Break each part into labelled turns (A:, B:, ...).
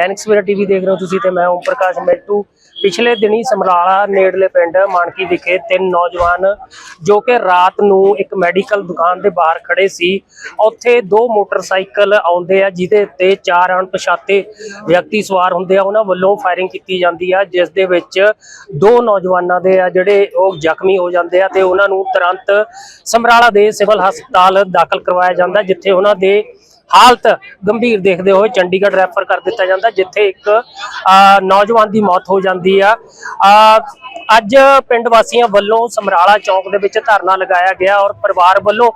A: Dainik Savera TV ਦੇਖ ਰਹੇ ਹੋ ਤੁਸੀਂ ਤੇ ਮੈਂ ਓਮ ਪ੍ਰਕਾਸ਼ ਮਿੰਟੂ। ਪਿਛਲੇ ਦਿਨੀ ਸਮਰਾਲਾ ਨੇੜਲੇ ਪਿੰਡ ਮਾਨਕੀ ਵਿਖੇ ਤਿੰਨ ਨੌਜਵਾਨ ਜੋ ਕਿ ਰਾਤ ਨੂੰ ਇੱਕ ਮੈਡੀਕਲ ਦੁਕਾਨ ਦੇ ਬਾਹਰ ਖੜੇ ਸੀ। ਉੱਥੇ ਦੋ ਮੋਟਰਸਾਈਕਲ ਆਉਂਦੇ ਆ, ਜਿਹਦੇ ਉੱਤੇ ਚਾਰ ਅਣਪਛਾਤੇ ਵਿਅਕਤੀ ਸਵਾਰ ਹੁੰਦੇ ਆ। ਉਹਨਾਂ ਵੱਲੋਂ ਫਾਇਰਿੰਗ ਕੀਤੀ ਜਾਂਦੀ ਆ, ਜਿਸ ਦੇ ਵਿੱਚ ਦੋ ਨੌਜਵਾਨਾਂ ਦੇ ਆ ਜਿਹੜੇ ਉਹ ਜ਼ਖਮੀ ਹੋ ਜਾਂਦੇ ਆ ਤੇ ਉਹਨਾਂ ਨੂੰ ਤੁਰੰਤ ਸਮਰਾਲਾ ਦੇ ਸਿਵਲ ਹਸਪਤਾਲ ਦਾਖਲ ਕਰਵਾਇਆ ਜਾਂਦਾ, ਜਿੱਥੇ ਉਹਨਾਂ ਦੇ ਹਾਲਤ ਗੰਭੀਰ ਦੇਖਦੇ ਹੋਏ ਚੰਡੀਗੜ੍ਹ ਰੈਫਰ ਕਰ ਦਿੱਤਾ ਜਾਂਦਾ, ਜਿੱਥੇ ਇੱਕ ਨੌਜਵਾਨ ਦੀ ਮੌਤ ਹੋ ਜਾਂਦੀ ਆ। ਅੱਜ ਪਿੰਡ ਵਾਸੀਆਂ ਵੱਲੋਂ ਸਮਰਾਲਾ ਚੌਂਕ ਦੇ ਵਿੱਚ ਧਰਨਾ ਲਗਾਇਆ ਗਿਆ ਔਰ ਪਰਿਵਾਰ ਵੱਲੋਂ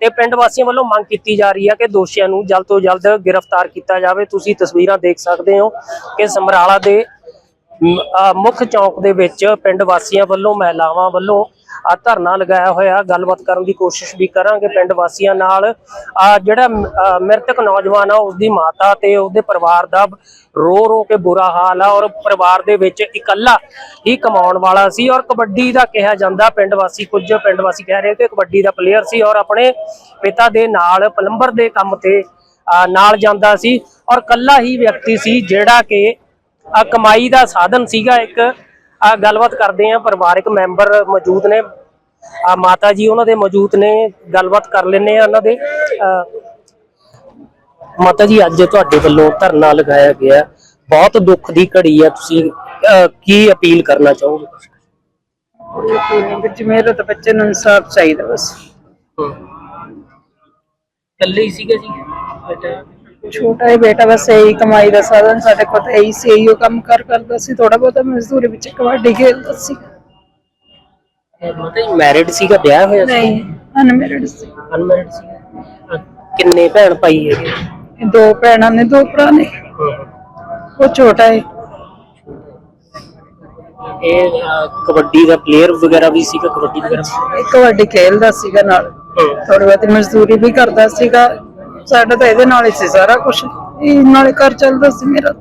A: ਤੇ ਪਿੰਡ ਵਾਸੀਆਂ ਵੱਲੋਂ ਮੰਗ ਕੀਤੀ ਜਾ ਰਹੀ ਹੈ ਕਿ ਦੋਸ਼ੀਆਂ ਨੂੰ ਜਲਦ ਤੋਂ ਜਲਦ ਗ੍ਰਿਫਤਾਰ ਕੀਤਾ ਜਾਵੇ। ਤੁਸੀਂ ਤਸਵੀਰਾਂ ਦੇਖ ਸਕਦੇ ਹੋ ਕਿ ਸਮਰਾਲਾ ਦੇ ਮੁੱਖ ਚੌਂਕ ਦੇ ਵਿੱਚ ਪਿੰਡ ਵਾਸੀਆਂ ਵੱਲੋਂ, ਮਹਿਲਾਵਾਂ ਵੱਲੋਂ ਆ ਧਰਨਾ ਲਗਾਇਆ ਹੋਇਆ, ਗੱਲਬਾਤ ਕਰਨ ਦੀ ਕੋਸ਼ਿਸ਼ ਵੀ ਕਰਾਂਗੇ ਪਿੰਡ ਵਾਸੀਆਂ ਨਾਲ। ਆ ਜਿਹੜਾ ਮ੍ਰਿਤਕ ਨੌਜਵਾਨ ਆ ਉਸ ਦੀ ਮਾਤਾ ਤੇ ਉਹਦੇ ਪਰਿਵਾਰ ਦਾ ਰੋ ਰੋ ਕੇ ਬੁਰਾ ਹਾਲ ਆ ਔਰ ਪਰਿਵਾਰ ਦੇ ਵਿੱਚ ਇਕੱਲਾ ਹੀ ਕਮਾਉਣ ਵਾਲਾ ਸੀ ਔਰ ਕਬੱਡੀ ਦਾ ਕਿਹਾ ਜਾਂਦਾ, ਪਿੰਡ ਵਾਸੀ ਕੁਝ ਪਿੰਡ ਵਾਸੀ ਕਹਿ ਰਹੇ ਕਿ ਕਬੱਡੀ ਦਾ ਪਲੇਅਰ ਸੀ ਔਰ ਆਪਣੇ ਪਿਤਾ ਦੇ ਨਾਲ ਪਲੰਬਰ ਦੇ ਕੰਮ ਤੇ ਨਾਲ ਜਾਂਦਾ ਸੀ ਔਰ ਕੱਲਾ ਹੀ ਵਿਅਕਤੀ ਸੀ ਜਿਹੜਾ ਕਿ ਕਮਾਈ ਦਾ ਸਾਧਨ ਸੀਗਾ ਇੱਕ ਆ ਗੱਲਬਾਤ ਕਰਦੇ ਆ ਪਰਿਵਾਰਕ ਮੈਂਬਰ ਮੌਜੂਦ ਨੇ। ਆ ਮਾਤਾ ਜੀ ਉਹਨਾਂ ਦੇ ਮੌਜੂਦ ਨੇ ਗੱਲਬਾਤ ਕਰ ਲੈਨੇ ਆ ਉਹਨਾਂ ਦੇ। ਮਾਤਾ ਜੀ ਅੱਜ ਤੁਹਾਡੇ ਵੱਲੋਂ ਧਰਨਾ ਲਗਾਇਆ ਗਿਆ ਬਹੁਤ ਦੁੱਖ ਦੀ ਘੜੀ ਆ ਤੁਸੀਂ ਕੀ ਅਪੀਲ ਕਰਨਾ ਚਾਹੋਗੇ?
B: ਵਿੱਚ ਮੇਰੇ ਤਾਂ ਬੱਚੇ ਨੂੰ ਇਨਸਾਫ ਚਾਹੀਦਾ ਬਸ।
A: ਇਕੱਲੇ ਹੀ ਸੀਗੇ ਜੀ ਬੇਟਾ?
B: ਛੋਟਾ ਹੀ ਬੇਟਾ ਬਸ ਇਹੀ ਕਮਾਈ ਦਾ ਸਾਧਨ ਸਾਡੇ ਕੋਲ ਤਾਂ ਇਹੀ ਸੀ ਇਹੋ ਕੰਮ ਕਰ ਕਰਦਾ ਸੀ ਥੋੜਾ ਬਹੁਤਾ ਮਜ਼ਦੂਰੀ ਵਿੱਚ ਕਬੱਡੀ ਖੇਡਦਾ ਸੀ।
A: ਮਾਤਾ ਜੀ ਮੈਰਿਡ ਸੀਗਾ ਵਿਆਹ ਹੋਇਆ ਸੀ?
B: ਨਹੀਂ ਅਨਮੈਰਿਡ ਸੀ।
A: ਅਨਮੈਰਿਡ ਸੀ ਅ, ਕਿੰਨੇ ਭੈਣ ਭਾਈ ਹੈਗੇ?
B: ਇਹ ਦੋ ਭੈਣਾਂ ਨੇ ਦੋ ਭਰਾ ਨੇ। ਉਹ ਛੋਟਾ ਹੈ
A: ਇਹ ਅ, ਕਬੱਡੀ ਦਾ ਪਲੇਅਰ ਵਗੈਰਾ ਵੀ ਸੀਗਾ ਕਬੱਡੀ ਵਗੈਰਾ?
B: ਇਹ ਕਬੱਡੀ ਖੇਡਦਾ ਸੀਗਾ ਨਾਲ। ਥੋੜੀ ਬਹੁਤੀ ਮਜ਼ਦੂਰੀ ਵੀ ਕਰਦਾ ਸੀਗਾ ਸਾਡਾ ਤਾਂ ਇਹਦੇ ਨਾਲ ਹੀ ਸੀ ਸਾਰਾ ਕੁਝ ਇਹ ਨਾਲੇ ਘਰ ਚੱਲਦਾ ਸੀ ਮੇਰਾ।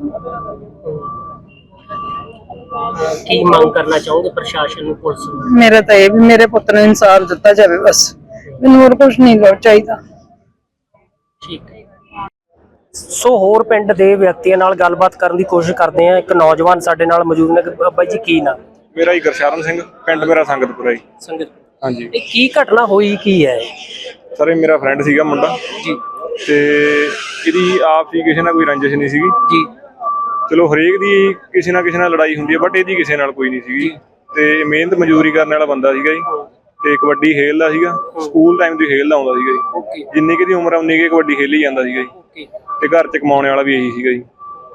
A: ਕੀ ਮੰਗ ਕਰਨਾ ਚਾਹੋਗੇ ਪ੍ਰਸ਼ਾਸਨ ਨੂੰ ਪੁਲਿਸ ਨੂੰ?
B: ਮੇਰਾ ਤਾਂ ਇਹ ਵੀ ਮੇਰੇ ਪੁੱਤ ਨੂੰ ਇਨਸਾਫ ਦਿੱਤਾ ਜਾਵੇ ਬਸ। ਮੈਨੂੰ ਹੋਰ ਕੁਝ ਨਹੀਂ ਲੋੜ ਚਾਹੀਦਾ।
A: ਠੀਕ ਹੈ। ਸੋ ਹੋਰ ਪਿੰਡ ਦੇ ਵਿਅਕਤੀਆਂ ਨਾਲ ਗੱਲਬਾਤ ਕਰਨ ਦੀ ਕੋਸ਼ਿਸ਼ ਕਰਦੇ ਆ ਇੱਕ ਨੌਜਵਾਨ ਸਾਡੇ ਨਾਲ ਮੌਜੂਦ ਨੇ। ਬ- ਬਾਈ ਜੀ ਕੀ ਨਾਮ?
C: ਮੇਰਾ ਹੀ ਗਰਸ਼ਰਨ ਸਿੰਘ ਪਿੰਡ ਮੇਰਾ ਸੰਗਤਪੁਰਾ ਜੀ।
A: ਸੰਗਤ
C: ਹਾਂਜੀ।
A: ਇਹ ਕੀ ਘਟਨਾ ਹੋਈ ਕੀ ਹੈ?
C: ਸਰ ਇਹ ਮੇਰਾ ਫਰੈਂਡ ਸੀਗਾ ਮੁੰਡਾ। ਜੀ। ਤੇ ਇਹਦੀ ਆਪ ਹੀ ਕਿਸੇ ਨਾਲ ਕੋਈ ਰੰਜਿਸ਼ ਨਹੀਂ ਸੀਗੀ।
A: ਜੀ।
C: ਚਲੋ ਹਰੇਕ ਦੀ ਕਿਸੇ ਨਾ ਕਿਸੇ ਨਾਲ ਲੜਾਈ ਹੁੰਦੀ ਹੈ ਬਟ ਇਹਦੀ ਕਿਸੇ ਨਾਲ ਕੋਈ ਨਹੀਂ ਸੀਗੀ। ਤੇ ਮਿਹਨਤ ਮਜ਼ਦੂਰੀ ਕਰਨ ਵਾਲਾ ਬੰਦਾ ਸੀਗਾ ਜੀ। ਤੇ ਕਬੱਡੀ ਖੇਡਦਾ ਸੀਗਾ। ਸਕੂਲ ਟਾਈਮ ਤੋਂ ਖੇਡਦਾ ਆਉਂਦਾ ਸੀਗਾ ਜੀ। ਜਿੰਨੀ ਕਿ ਦੀ ਉਮਰ ਆ ਉਨੀ ਕਿ ਕਬੱਡੀ ਖੇਲੀ ਜਾਂਦਾ ਸੀਗਾ ਜੀ। ਤੇ ਘਰ ਚ ਕਮਾਉਣ ਵਾਲਾ ਵੀ ਇਹੀ ਸੀਗਾ ਜੀ।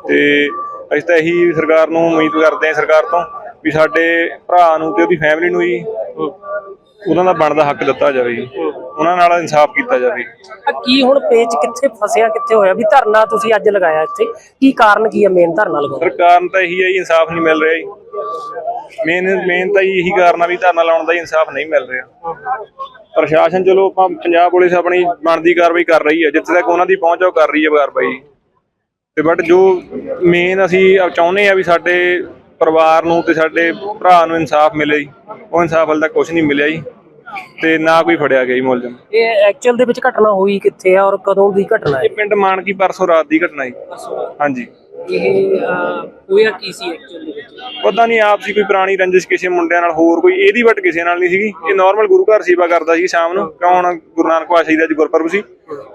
C: ਤੇ ਅਸੀਂ ਤਾਂ ਇਹੀ ਸਰਕਾਰ ਨੂੰ ਉਮੀਦ ਕਰਦੇ ਹਾਂ ਸਰਕਾਰ ਤੋਂ ਵੀ ਸਾਡੇ ਭਰਾ ਨੂੰ ਤੇ ਉਹਦੀ ਫੈਮਿਲੀ ਨੂੰ ਜੀ ਉਹਨਾਂ ਦਾ ਬਣਦਾ ਹੱਕ ਦਿੱਤਾ ਜਾਵੇ ਜੀ। ਉਹਨਾਂ ਨਾਲ ਇਨਸਾਫ ਕੀਤਾ ਜਾਵੇ।
A: ਆ ਕੀ ਹੁਣ ਪੇਚ ਕਿੱਥੇ ਫਸਿਆ ਕਿੱਥੇ ਹੋਇਆ? ਵੀ ਧਰਨਾ ਤੁਸੀਂ ਅੱਜ ਲਗਾਇਆ ਇੱਥੇ। ਕੀ ਕਾਰਨ ਕੀ ਹੈ ਮੇਨ ਧਰਨਾ ਲਗਾਉਣ ਦਾ?
C: ਸਰਕਾਰ ਨੂੰ ਤਾਂ ਇਹੀ ਹੈ ਜੀ ਇਨਸਾਫ ਨਹੀਂ ਮਿਲ ਰਿਹਾ ਜੀ। ਮੇਨ ਮੇਨ ਤਾਂ ਜੀ ਇਹੀ ਕਾਰਨ ਆ ਵੀ ਧਰਨਾ ਲਾਉਣ ਦਾ ਹੀ ਇਨਸਾਫ ਨਹੀਂ ਮਿਲ ਰਿਹਾ। ਪ੍ਰਸ਼ਾਸਨ ਚਲੋ ਆਪਾਂ ਪੰਜਾਬ ਪੁਲਿਸ ਆਪਣੀ ਬਣਦੀ ਕਾਰਵਾਈ ਕਰ ਰਹੀ ਹੈ। ਜਿੱਥੇ ਤੱਕ ਉਹਨਾਂ ਦੀ ਪਹੁੰਚ ਆ ਉਹ ਕਰ ਰਹੀ ਹੈ ਕਾਰਵਾਈ। ਤੇ ਬਟ ਜੋ ਮੇਨ ਅਸੀਂ ਚਾਹੁੰਦੇ ਆ ਵੀ ਸਾਡੇ ਪਰਿਵਾਰ ਨੂੰ ਤੇ ਸਾਡੇ ਭਰਾ ਨੂੰ ਇਨਸਾਫ ਮਿਲੇ ਜੀ ਉਹ ਇਨਸਾਫ ਹਾਲੇ ਤੱਕ ਕੁਝ ਨਹੀਂ ਮਿਲਿਆ ਜੀ। ਤੇ ਨਾ ਕੋਈ ਫੜਿਆ ਗਿਆ ਜੀ ਮੁਲਜ਼ਮ।
A: ਇਹ ਐਕਚੁਅਲ ਦੇ ਵਿੱਚ ਘਟਨਾ ਹੋਈ ਕਿੱਥੇ ਆ ਔਰ ਕਦੋਂ ਦੀ ਘਟਨਾ ਹੈ?
C: ਇਹ ਪਿੰਡ ਮਾਨਕੀ ਪਰਸੋਂ ਰਾਤ ਦੀ ਘਟਨਾ ਜੀ। ਹਾਂਜੀ।
A: ਇਹ ਹੋਇਆ ਕੀ ਸੀ ਐਕਚੁਅਲ ਦੇ ਵਿੱਚ?
C: ਪਤਾ ਨਹੀਂ ਆਪ ਸੀ ਕੋਈ ਪੁਰਾਣੀ ਰੰਜਿਸ਼ ਕਿਸੇ ਮੁੰਡਿਆਂ ਨਾਲ ਹੋਰ ਕੋਈ ਇਹਦੀ ਬਟ ਕਿਸੇ ਨਾਲ ਨਹੀਂ ਸੀਗੀ। ਇਹ ਨਾਰਮਲ ਗੁਰੂ ਘਰ ਸੇਵਾ ਕਰਦਾ ਸੀ ਸ਼ਾਮ ਨੂੰ। ਕਿਉਂ ਹੁਣ ਗੁਰੂ ਨਾਨਕ ਪਾਤਸ਼ਾਹ ਜੀ ਦਾ ਅੱਜ ਗੁਰਪੁਰਬ ਸੀ।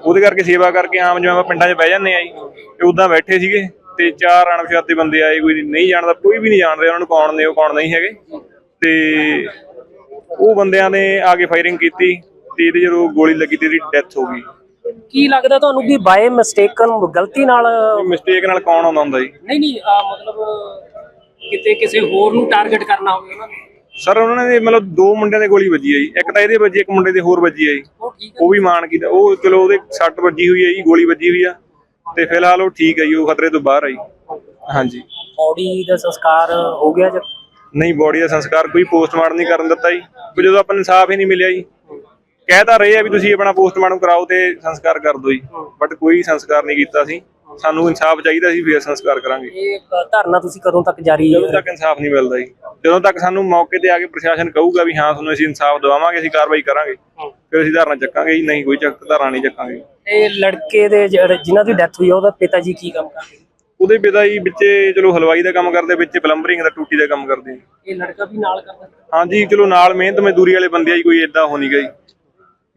C: ਉਹਦੇ ਕਰਕੇ ਸੇਵਾ ਕਰਕੇ ਆਮ ਜਿਵੇਂ ਆਪਾਂ ਪਿੰਡਾਂ 'ਚ ਬਹਿ ਜਾਂਦੇ ਆ ਜੀ। ਤੇ ਉਦਾਂ ਬੈਠੇ ਸੀਗੇ। ਤੇ ਚਾਰ ਅਣਪਛਾਤੇ ਬੰਦੇ ਆਏ ਕੋਈ ਨਹੀਂ ਜਾਣਦਾ ਕੋਈ ਵੀ ਨਹੀਂ ਜਾਣ ਰਿਹਾ ਉਹਨਾਂ ਨੂੰ ਕੌਣ ਨੇ ਉਹ ਕੌਣ ਨਹੀਂ ਹੈਗੇ। ਤੇ ਉਹ ਬੰਦਿਆਂ ਨੇ ਆ ਕੇ ਫਾਇਰਿੰਗ ਕੀਤੀ ਤੇ ਇਹਦੇ ਜਦੋਂ ਗੋਲੀ ਲੱਗੀ ਤੇ ਇਹਦੀ ਡੈਥ ਹੋ ਗਈ।
A: ਕੀ ਲੱਗਦਾ ਤੁਹਾਨੂੰ ਕਿ ਬਾਏ ਮਿਸਟੇਕਨ ਗਲਤੀ ਨਾਲ
C: ਮਿਸਟੇਕ ਨਾਲ ਕੌਣ ਆਉਂਦਾ ਹੁੰਦਾ ਜੀ?
A: ਨਹੀਂ ਨਹੀਂ ਆ ਮਤਲਬ ਕਿਤੇ ਕਿਸੇ ਹੋਰ ਨੂੰ ਟਾਰਗੇਟ ਕਰਨਾ ਹੋਵੇ ਉਹਨਾਂ ਨੇ।
C: ਸਰ ਉਹਨਾਂ ਨੇ ਮਤਲਬ ਦੋ ਮੁੰਡਿਆਂ ਦੇ ਗੋਲੀ ਵੱਜੀ ਹੈ ਜੀ। ਇੱਕ ਤਾਂ ਇਹਦੇ ਵੱਜੀ ਇੱਕ ਮੁੰਡੇ ਦੇ ਹੋਰ ਵੱਜੀ ਹੈ ਜੀ।
A: ਉਹ ਠੀਕ ਹੈ
C: ਉਹ ਵੀ ਮਾਨ ਕੀਤਾ। ਉਹ ਚਲੋ ਉਹਦੇ ਸੱਟ ਵੱਜੀ ਹੋਈ ਹੈ ਜੀ ਗੋਲੀ ਵੱਜੀ ਹੋਈ ਆ। ਤੇ ਫਿਲਹਾਲ ਉਹ ਠੀਕ ਹੈ ਜੀ ਉਹ ਖਤਰੇ ਤੋਂ ਬਾਹਰ ਆ ਜੀ। ਹਾਂਜੀ।
A: ਬੋਡੀ ਦਾ ਸੰਸਕਾਰ ਹੋ ਗਿਆ ਜਾਂ
C: ਨਹੀਂ ਬੋਡੀ ਦਾ ਸੰਸਕਾਰ ਕੋਈ ਪੋਸਟਮਾਰਟਮ ਨਹੀਂ ਕਰਨ ਦਿੱਤਾ ਜੀ। ਵੀ ਜਦੋਂ ਆਪਾਂ ਨੂੰ ਇਨਸਾਫ ਹੀ ਨਹੀਂ ਮਿਲਿਆ ਜੀ। ਕਹਿ ਤਾਂ ਰਹੇ ਆ ਵੀ ਤੁਸੀਂ ਆਪਣਾ ਪੋਸਟਮਾਰਟਮ ਕਰਾਓ ਤੇ ਸੰਸਕਾਰ ਕਰ ਦਿਓ ਜੀ। ਬਟ ਕੋਈ ਸੰਸਕਾਰ ਨਹੀਂ ਕੀਤਾ ਸੀ ਸਾਨੂੰ ਇਨਸਾਫ ਚਾਹੀਦਾ ਸੀ ਫਿਰ ਸੰਸਕਾਰ ਕਰਾਂਗੇ।
A: ਇਹ ਧਰਨਾ ਤੁਸੀਂ ਕਦੋਂ ਤੱਕ ਜਾਰੀ
C: ਜਦੋਂ ਤੱਕ ਇਨਸਾਫ ਨਹੀਂ ਮਿਲਦਾ ਜੀ। ਜਦੋਂ ਤੱਕ ਸਾਨੂੰ ਮੌਕੇ ਤੇ ਆ ਕੇ ਪ੍ਰਸ਼ਾਸਨ ਕਹੂਗਾ ਵੀ ਹਾਂ ਤੁਹਾਨੂੰ ਅਸੀਂ ਇਨਸਾਫ ਦਵਾਵਾਂਗੇ ਅਸੀਂ ਕਾਰਵਾਈ ਕਰਾਂਗੇ ਫਿਰ ਅਸੀਂ ਧਰਨਾ ਚੱਕਾਂਗੇ ਜੀ। ਨਹੀਂ ਕੋਈ ਚੱਕ ਧਰਨਾ ਨਹੀਂ ਚੱਕਾਂਗੇ।
A: ਇਹ ਲੜਕੇ ਦੇ ਜਿਨ੍ਹਾਂ ਦੀ ਡੈਥ ਹੋਈ ਆ ਉਹਦਾ ਪਿਤਾ ਜੀ ਕੀ ਕੰਮ ਕਰਦੇ?
C: ਉਹਦੇ ਪਿਤਾ ਜੀ ਵਿੱਚੇ ਚਲੋ ਹਲਵਾਈ ਦਾ ਕੰਮ ਕਰਦੇ ਵਿੱਚ ਪਲੰਬਰਿੰਗ ਦਾ ਟੂਟੀ ਦਾ ਕੰਮ ਕਰਦੇ। ਜੀ
A: ਇਹ ਲੜਕਾ ਵੀ ਨਾਲ ਕਰਦਾ?
C: ਹਾਂਜੀ ਚਲੋ ਨਾਲ ਮਿਹਨਤ ਮਜ਼ਦੂਰੀ ਵਾਲੇ ਬੰਦੇ ਆ ਜੀ ਕੋਈ ਏਦਾਂ ਹੋ ਨਹੀਂ ਗਈ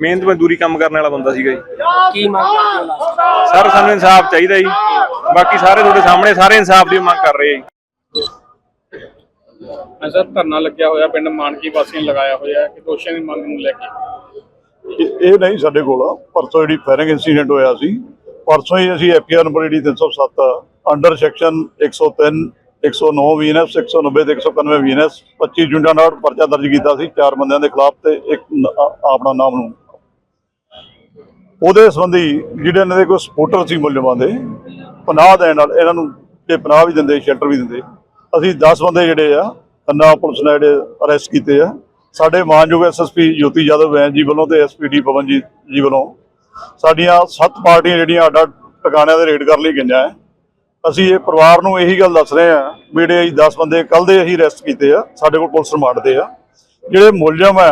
C: ਮਿਹਨਤ ਮਜ਼ਦੂਰੀ ਕੰਮ ਕਰਨ ਵਾਲਾ ਬੰਦਾ ਸੀਗਾ ਜੀ।
A: ਕੀ ਮੰਗ ਕਰਦੇ ਹੋ ਲਾਸਟ?
C: ਸਰ ਸਾਨੂੰ ਇਨਸਾਫ ਚਾਹੀਦਾ ਜੀ। ਬਾਕੀ ਸਾਰੇ ਤੁਹਾਡੇ ਸਾਹਮਣੇ ਸਾਰੇ ਇਨਸਾਫ ਦੀ ਮੰਗ ਕਰ ਰਹੇ ਆ ਜੀ।
D: ਸਰ ਧਰਨਾ ਲੱਗਿਆ ਹੋਇਆ ਪਿੰਡ ਮਾਨਕੀ ਵਾਸੀਆਂ ਨੇ ਲਗਾਇਆ ਹੋਇਆ ਹੈ। ਕਿ ਦੋਸ਼ੀਆਂ ਦੀ ਮੰਗ ਨੂੰ ਲੈ ਕੇ।
E: ਇਹ ਇਹ ਨਹੀਂ ਸਾਡੇ ਕੋਲ ਪਰਸੋਂ ਜਿਹੜੀ ਫਾਇਰਿੰਗ ਇਨਸੀਡੈਂਟ ਹੋਇਆ ਸੀ ਪਰਸੋਂ ਹੀ ਅਸੀਂ ਐਫਆਰ ਨੰਬਰ ਜਿਹੜੀ 307 ਅੰਡਰ ਸੈਕਸ਼ਨ 103 109 ਵੀਐਨਐਸ 190 ਤੇ 191 ਵੀਐਨਐਸ 25 ਜੁੰਡਾਂ ਨਾਲ ਪਰਚਾ ਦਰਜ ਕੀਤਾ ਸੀ ਚਾਰ ਬੰਦਿਆਂ ਦੇ ਖਿਲਾਫ ਤੇ ਇੱਕ ਆਪਣਾ ਨਾਮ ਨੂੰ। ਉਹਦੇ ਸੰਬੰਧੀ ਜਿਹੜੇ ਇਹਨਾਂ ਦੇ ਕੋਈ ਸਪੋਰਟਰ ਸੀ ਮੁਲਜ਼ਮਾਂ ਦੇ, ਪਨਾਹ ਦੇਣ ਨਾਲ ਇਹਨਾਂ ਨੂੰ ਇਹ ਪਨਾਹ ਵੀ ਦਿੰਦੇ, ਸ਼ੈਲਟਰ ਵੀ ਦਿੰਦੇ। ਅਸੀਂ 10 ਬੰਦੇ ਜਿਹੜੇ ਆ, ਖੰਨਾ ਪੁਲਿਸ ਨੇ ਜਿਹੜੇ ਅਰੈਸਟ ਕੀਤੇ ਆ। ਸਾਡੇ ਮਾਨਯੋਗ ਐਸਐਸਪੀ ਜੋਤੀ ਯਾਦਵ ਵੈਨ ਜੀ ਵੱਲੋਂ ਤੇ ਐਸਪੀਡੀ ਪਵਨਜੀਤ ਜੀ ਵੱਲੋਂ ਸਾਡੀਆਂ ਸੱਤ ਪਾਰਟੀਆਂ ਜਿਹੜੀਆਂ ਅੱਡ ਅੱਡ ਟਿਕਾਣਿਆਂ ਦੇ ਰੇਡ ਕਰਨ ਲਈ ਗਈਆਂ ਅਸੀਂ ਇਹ ਪਰਿਵਾਰ ਨੂੰ ਇਹੀ ਗੱਲ ਦੱਸ ਰਹੇ ਆ ਜਿਹੜੇ ਅਸੀਂ 10 ਬੰਦੇ ਕੱਲ ਦੇ ਅਸੀਂ ਅਰੈਸਟ ਕੀਤੇ ਆ ਸਾਡੇ ਕੋਲ ਪੁਲਿਸ ਰਿਮਾਂਡ ਤੇ ਆ। ਜਿਹੜੇ ਮੁਲਜ਼ਮ ਆ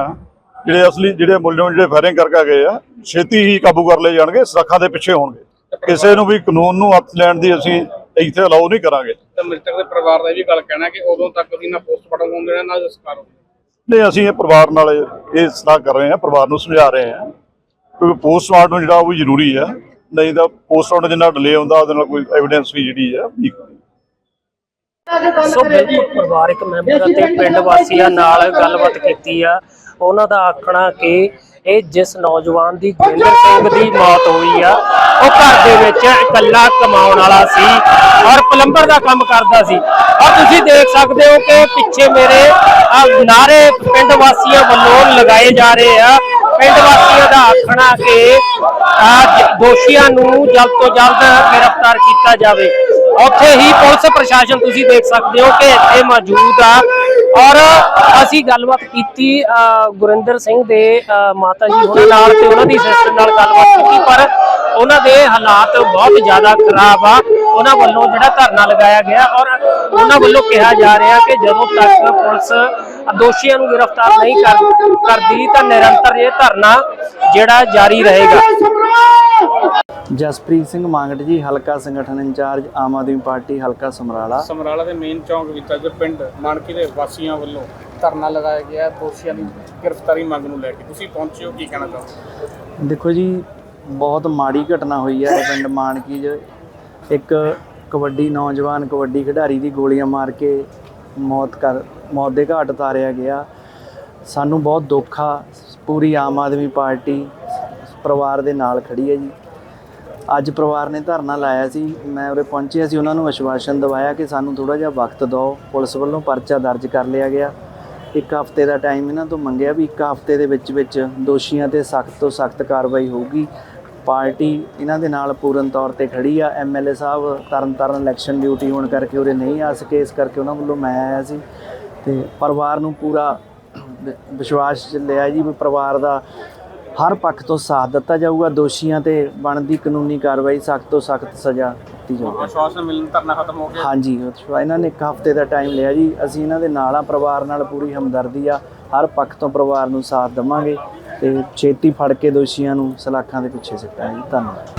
E: ਜਿਹੜੇ ਅਸਲੀ ਜਿਹੜੇ ਮੁਲਜ਼ਮ ਜਿਹੜੇ ਫਾਇਰਿੰਗ ਕਰਕੇ ਗਏ ਆ ਛੇਤੀ ਹੀ ਕਾਬੂ ਕਰ ਲਏ ਜਾਣਗੇ ਸੁਰੱਖਾਂ ਦੇ ਪਿੱਛੇ ਹੋਣਗੇ। ਕਿਸੇ ਨੂੰ ਵੀ ਕਾਨੂੰਨ ਨੂੰ ਹੱਥ ਲੈਣ ਦੀ ਅਸੀਂ ਇੱਥੇ ਅਲਾਉ ਨਹੀਂ ਕਰਾਂਗੇ।
D: ਤੇ ਮ੍ਰਿਤਕ ਦੇ ਪਰਿਵਾਰ ਦਾ ਇਹ ਵੀ ਗੱਲ ਕਹਿਣਾ ਕਿ ਉਦੋਂ ਤੱਕ ਅਸੀਂ ਨਾ ਪੋਸਟਮਾਰਟਮ ਹੋਣ ਦੇਣਾ ਨਾ ਸੰਸਕਾਰ ਹੋਣ।
E: ਨਹੀਂ ਅਸੀਂ ਇਹ ਪਰਿਵਾਰ ਨਾਲ ਇਹ ਸਲਾਹ ਕਰ ਰਹੇ ਹਾਂ ਪਰਿਵਾਰ ਨੂੰ ਸਮਝਾ ਰਹੇ ਹਾਂ। ਕਿਉਂਕਿ ਪੋਸਟਮਾਰਟਮ ਜਿਹੜਾ ਉਹ ਵੀ ਜ਼ਰੂਰੀ ਹੈ ਨਹੀਂ ਤਾਂ ਪੋਸਟਮਾਰਟਮ ਜਿੰਨਾ ਡਿਲੇ ਹੁੰਦਾ, ਉਹਦੇ ਨਾਲ ਕੋਈ ਐਵੀਡੈਂਸ ਵੀ ਜਿਹੜੀ ਹੈ ਵੀਕ
A: ਸੋ ਬਿਲਕੁਲ ਪਰਿਵਾਰਕ ਮੈਂਬਰ ਅਤੇ ਪਿੰਡ ਵਾਸੀਆਂ ਨਾਲ ਗੱਲਬਾਤ ਕੀਤੀ ਆ। ਉਹਨਾਂ ਦਾ ਆਖਣਾ ਕਿ ਇਹ ਜਿਸ ਨੌਜਵਾਨ ਦੀ ਗੁਰਿੰਦਰ ਸਿੰਘ ਦੀ ਮੌਤ ਹੋਈ ਆ, ਉਹ ਘਰ ਦੇ ਵਿੱਚ ਇਕੱਲਾ ਕਮਾਉਣ ਵਾਲਾ ਸੀ ਔਰ ਪਲੰਬਰ ਦਾ ਕੰਮ ਕਰਦਾ ਸੀ। ਔਰ ਤੁਸੀਂ ਦੇਖ ਸਕਦੇ ਹੋ ਕਿ ਪਿੱਛੇ ਮੇਰੇ ਆ ਨਾਰੇ ਪਿੰਡ ਵਾਸੀਆਂ ਵੱਲੋਂ ਲਗਾਏ ਜਾ ਰਹੇ ਆ। ਪਿੰਡ ਵਾਸੀਆਂ ਆਖਣਾ ਕਿ ਦੋਸ਼ੀਆਂ ਨੂੰ ਜਲਦ ਤੋਂ ਜਲਦ ਗ੍ਰਿਫਤਾਰ ਕੀਤਾ ਜਾਵੇ। ਉੱਥੇ ਹੀ ਪੁਲਿਸ ਪ੍ਰਸ਼ਾਸਨ ਤੁਸੀਂ ਦੇਖ ਸਕਦੇ ਹੋ ਕਿ ਇੱਥੇ ਮੌਜੂਦ ਆ। ਔਰ ਅਸੀਂ ਗੱਲਬਾਤ ਕੀਤੀ ਗੁਰਿੰਦਰ ਸਿੰਘ ਦੇ ਮਾਤਾ ਜੀ ਉਹਨਾਂ ਨਾਲ ਤੇ ਉਹਨਾਂ ਦੀ ਸਿਸਟਰ ਨਾਲ ਗੱਲਬਾਤ ਕੀਤੀ, ਪਰ ਉਹਨਾਂ ਦੇ ਹਾਲਾਤ ਬਹੁਤ ਜ਼ਿਆਦਾ ਖਰਾਬ ਆ। ਉਹਨਾਂ ਵੱਲੋਂ ਜਿਹੜਾ ਧਰਨਾ ਲਗਾਇਆ ਗਿਆ ਔਰ ਉਹਨਾਂ ਵੱਲੋਂ ਕਿਹਾ ਜਾ ਰਿਹਾ ਕਿ ਜਦੋਂ ਤੱਕ ਪੁਲਿਸ ਦੋਸ਼ੀਆਂ ਨੂੰ ਗ੍ਰਿਫਤਾਰ ਨਹੀਂ ਕਰਦੀ ਤਾਂ ਨਿਰੰਤਰ ਇਹ ਧਰਨਾ ਜਿਹੜਾ ਜਾਰੀ ਰਹੇਗਾ।
F: ਜਸਪ੍ਰੀਤ ਸਿੰਘ ਮਾਂਗਟ ਜੀ ਹਲਕਾ ਸੰਗਠਨ ਇੰਚਾਰਜ ਆਮ ਆਦਮੀ ਪਾਰਟੀ ਹਲਕਾ ਸਮਰਾਲਾ।
D: ਸਮਰਾਲਾ ਦੇ ਮੇਨ ਚੌਂਕ ਵਿੱਚ ਅੱਜ ਪਿੰਡ ਮਾਨਕੀ ਦੇ ਵਾਸੀਆਂ ਵੱਲੋਂ ਧਰਨਾ ਲਗਾਇਆ ਗਿਆ ਹੈ। ਦੋਸ਼ੀਆਂ ਦੀ ਗ੍ਰਿਫਤਾਰੀ ਮੰਗ ਨੂੰ ਲੈ ਕੇ। ਤੁਸੀਂ ਪਹੁੰਚੇ ਹੋ ਕੀ ਕਹਿਣਾ ਚਾਹੋਗੇ?
F: ਦੇਖੋ ਜੀ ਬਹੁਤ ਮਾੜੀ ਘਟਨਾ ਹੋਈ ਹੈ। ਪਿੰਡ ਮਾਨਕੀ 'ਚ ਇੱਕ ਕਬੱਡੀ ਨੌਜਵਾਨ ਕਬੱਡੀ ਖਿਡਾਰੀ ਦੀ ਗੋਲੀਆਂ ਮਾਰ ਕੇ ਮੌਤ ਕਰ ਮੌਤ ਦੇ ਘਾਟ ਉਤਾਰਿਆ ਗਿਆ। ਸਾਨੂੰ ਬਹੁਤ ਦੁੱਖ ਆ। ਪੂਰੀ ਆਮ ਆਦਮੀ ਪਾਰਟੀ ਪਰਿਵਾਰ ਦੇ ਨਾਲ ਖੜੀ ਹੈ ਜੀ। ਅੱਜ ਪਰਿਵਾਰ ਨੇ ਧਰਨਾ ਲਾਇਆ ਸੀ। ਮੈਂ ਉਰੇ ਪਹੁੰਚਿਆ ਸੀ। ਉਹਨਾਂ ਨੂੰ ਆਸ਼ਵਾਸਨ ਦਿਵਾਇਆ ਕਿ ਸਾਨੂੰ ਥੋੜਾ ਜਿਹਾ ਵਕਤ ਦਿਓ। ਪੁਲਿਸ ਵੱਲੋਂ ਪਰਚਾ ਦਰਜ ਕਰ ਲਿਆ ਗਿਆ। ਇੱਕ ਹਫ਼ਤੇ ਦਾ ਟਾਈਮ ਇਹਨਾਂ ਤੋਂ ਮੰਗਿਆ ਵੀ ਇੱਕ ਹਫ਼ਤੇ ਦੇ ਵਿੱਚ ਵਿੱਚ ਦੋਸ਼ੀਆਂ ਤੇ ਸਖਤ ਤੋਂ ਸਖਤ ਕਾਰਵਾਈ ਹੋਊਗੀ। ਪਾਰਟੀ ਇਹਨਾਂ ਦੇ ਨਾਲ ਪੂਰਨ ਤੌਰ ਤੇ ਖੜੀ ਆ। ਐਮਐਲਏ ਸਾਹਿਬ ਤਰਨਤਾਰਨ ਇਲੈਕਸ਼ਨ ਡਿਊਟੀ ਹੋਣ ਕਰਕੇ ਉਰੇ ਨਹੀਂ ਆ ਸਕੇ। ਇਸ ਕਰਕੇ ਉਹਨਾਂ ਵੱਲੋਂ ਮੈਂ ਆਇਆ ਸੀ। ਤੇ ਪਰਿਵਾਰ ਨੂੰ ਪੂਰਾ ਵਿਸ਼ਵਾਸ 'ਚ ਲਿਆ ਜੀ ਵੀ ਪਰਿਵਾਰ ਦਾ ਹਰ ਪੱਖ ਤੋਂ ਸਾਥ ਦਿੱਤਾ ਜਾਊਗਾ ਦੋਸ਼ੀਆਂ ਤੇ ਬਣਦੀ ਕਾਨੂੰਨੀ ਕਾਰਵਾਈ ਸਖਤ ਤੋਂ ਸਖਤ ਸਜ਼ਾ ਦਿੱਤੀ ਜਾਊਗੀ।
D: ਆਸ਼ਵਾਸਨ ਮਿਲਣ ਧਰਨਾ ਖਤਮ ਹੋ ਗਿਆ।
F: ਹਾਂਜੀ ਇਹਨਾਂ ਨੇ ਇੱਕ ਹਫ਼ਤੇ ਦਾ ਟਾਈਮ ਲਿਆ ਜੀ। ਅਸੀਂ ਇਹਨਾਂ ਦੇ ਨਾਲ ਆ ਪਰਿਵਾਰ ਨਾਲ ਪੂਰੀ ਹਮਦਰਦੀ ਆ। ਹਰ ਪੱਖ ਤੋਂ ਪਰਿਵਾਰ ਨੂੰ ਸਾਥ ਦੇਵਾਂਗੇ ਤੇ ਛੇਤੀ ਫੜ ਕੇ ਦੋਸ਼ੀਆਂ ਨੂੰ ਸਲਾਖਾਂ ਦੇ ਪਿੱਛੇ ਸਿੱਟਾਂਗੇ। ਜੀ ਧੰਨਵਾਦ।